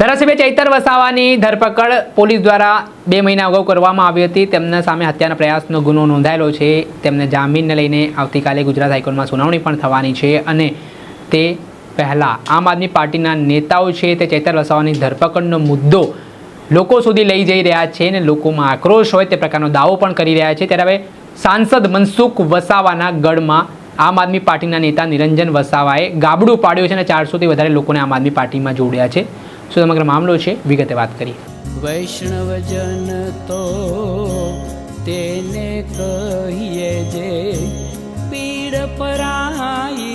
ધારાસભ્ય ચૈતર વસાવાની ધરપકડ પોલીસ દ્વારા બે મહિના અગાઉ કરવામાં આવી હતી. તેમના સામે હત્યાના પ્રયાસનો ગુનો નોંધાયેલો છે. તેમને જામીનને લઈને આવતીકાલે ગુજરાત હાઈકોર્ટમાં સુનાવણી પણ થવાની છે અને તે પહેલાં આમ આદમી પાર્ટીના નેતાઓ છે તે ચૈતર વસાવાની ધરપકડનો મુદ્દો લોકો સુધી લઈ જઈ રહ્યા છે અને લોકોમાં આક્રોશ હોય તે પ્રકારનો દાવો પણ કરી રહ્યા છે. ત્યારે હવે સાંસદ મનસુખ વસાવાના ગઢમાં આમ આદમી પાર્ટીના નેતા નિરંજન વસાવાએ ગાબડું પાડ્યું છે અને ચારસોથી વધારે લોકોને આમ આદમી પાર્ટીમાં જોડ્યા છે. શું સમગ્ર મામલો છે વિગતે વાત કરી વૈષ્ણવજન તો તેને કહીએ જે પીડ પરાઈ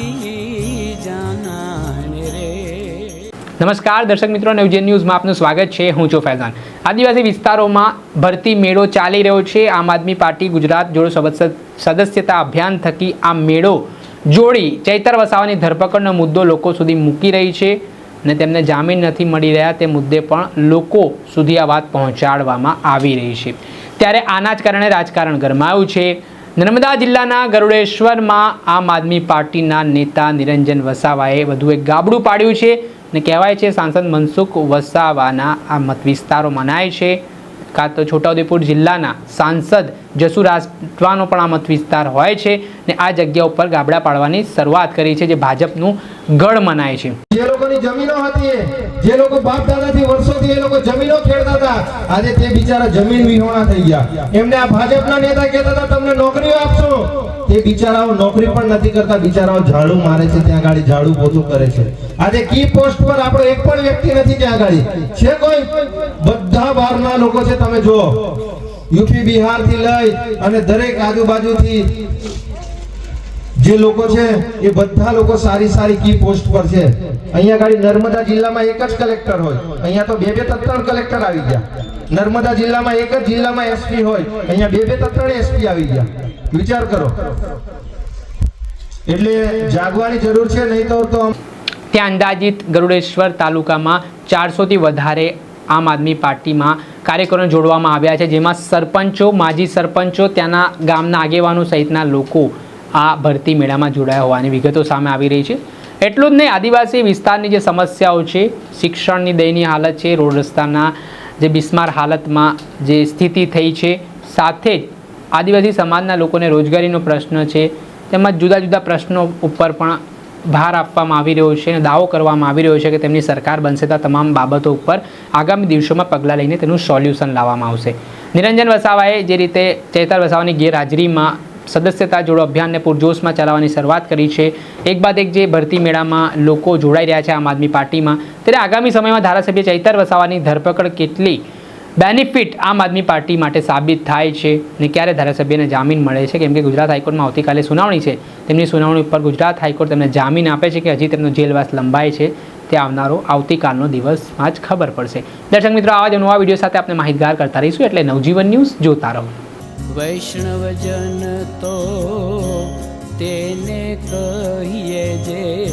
જાનાને રે. નમસ્કાર દર્શક મિત્રો નવજીવન ન્યૂઝમાં આપનું સ્વાગત છે. હું છું ફૈઝાન. આદિવાસી વિસ્તારોમાં ભરતી મેળો ચાલી રહ્યો છે. આમ આદમી પાર્ટી ગુજરાત જોડો સદસ્ય- સદસ્યતા અભિયાન થકી આ મેળો જોડી ચૈતર વસાવાની ધરપકડનો મુદ્દો લોકો સુધી મૂકી રહી છે. અને તેમને જામીન નથી મળી રહ્યા તે મુદ્દે પણ લોકો સુધી આ વાત પહોંચાડવામાં આવી રહી છે. ત્યારે આના જ કારણે રાજકારણ ગરમાયું છે. નર્મદા જિલ્લાના ગરુડેશ્વરમાં આમ આદમી પાર્ટીના નેતા નિરંજન વસાવાએ વધુ એક ગાબડું પાડ્યું છે અને કહેવાય છે સાંસદ મનસુખ વસાવાના આ મત વિસ્તારો મનાય છે. કાં તો છોટાઉદેપુર જિલ્લાના સાંસદ જસુ રાઠવાનો પણ આ મત વિસ્તાર હોય છે ને આ જગ્યા ઉપર ગાબડા પાડવાની શરૂઆત કરી છે જે ભાજપનું ગઢ મનાય છે. જે લોકોની જમીનો હતી, જે લોકો બાપ દાદાથી વર્ષોથી એ લોકો જમીનો ખેડતા હતા, આજે તે બિચારા જમીન વિહોણા થઈ ગયા. એમને આ ભાજપના નેતા કહેતા હતા, તમને નોકરીઓ આપશો. તે બિચારાઓ નોકરી પણ નથી કરતા, બિચારાઓ ઝાડુ મારે છે, ત્યાં ગાડી ઝાડુ પોતું કરે છે. આજે કી પોસ્ટ પર આપણો એક પણ વ્યક્તિ નથી ત્યાં ગાડી. છે કોઈ? બધા બહારના લોકો છે, તમે જુઓ. યુપી બિહારથી લઈ અને દરેક આજુબાજુથી જે લોકો છે, એ બધા લોકો સારી સારી કી પોસ્ટ પર છે. અહીંયા ગાડી નર્મદા જિલ્લામાં એક જ કલેક્ટર હોય. અહીંયા તો બે બે ત્રણ કલેક્ટર આવી ગયા. નર્મદા જિલ્લામાં એક જ જિલ્લામાં એસપી હોય. અહીંયા બે બે ત્રણ એસપી આવી ગયા. વિચાર કરો. એટલે જાગવાની જરૂર છે, નહીં તો ત્યાં અંદાજિત ગરુડેશ્વર તાલુકામાં ચારસોથી વધારે આમ આદમી પાર્ટીમાં કાર્યકરોને જોડવામાં આવ્યા છે, જેમાં સરપંચો, માજી સરપંચો, ત્યાંના ગામના આગેવાનો સહિતના લોકો આ ભરતી મેળામાં જોડાયા હોવાની વિગતો સામે આવી રહી છે. એટલું જ નહીં, આદિવાસી વિસ્તારની જે સમસ્યાઓ છે, શિક્ષણની દયનીય હાલત છે, રોડ રસ્તાના જે બિસ્માર હાલતમાં જે સ્થિતિ થઈ છે, સાથે જ આદિવાસી સમાજના લોકોને રોજગારીનો પ્રશ્ન છે, તેમજ જુદા જુદા પ્રશ્નો ઉપર પણ ભાર આપવામાં આવી રહ્યો છે અને દાવો કરવામાં આવી રહ્યો છે કે તેમની સરકાર બનશે તો તમામ બાબતો ઉપર આગામી દિવસોમાં પગલાં લઈને તેનું સોલ્યુશન લાવવામાં આવશે. નિરંજન વસાવાએ જે રીતે ચેતર વસાવાની ગેરહાજરીમાં સદસ્યતા જોડો અભિયાનને પૂરજોશમાં ચલાવવાની શરૂઆત કરી છે, એક બાદ એક જે ભરતી મેળામાં લોકો જોડાઈ રહ્યા છે આમ આદમી પાર્ટીમાં, ત્યારે આગામી સમયમાં ધારાસભ્ય ચૈતર વસાવાની ધરપકડ કેટલી બેનિફિટ આમ આદમી પાર્ટી માટે સાબિત થાય છે ને ક્યારે ધારાસભ્યને જામીન મળે છે? કેમ કે ગુજરાત હાઈકોર્ટમાં આવતીકાલે સુનાવણી છે. તેમની સુનાવણી ઉપર ગુજરાત હાઈકોર્ટ તેમને જામીન આપે છે કે હજી તેમનો જેલવાસ લંબાય છે. તે આવનારો આવતીકાલનો દિવસમાં જ ખબર પડશે. દર્શક મિત્રો, આવા જ નવા વીડિયો સાથે આપણે માહિતગાર કરતા રહીશું એટલે નવજીવન ન્યૂઝ જોતા રહો. વૈષ્ણવજન તો તેને કહીએ જે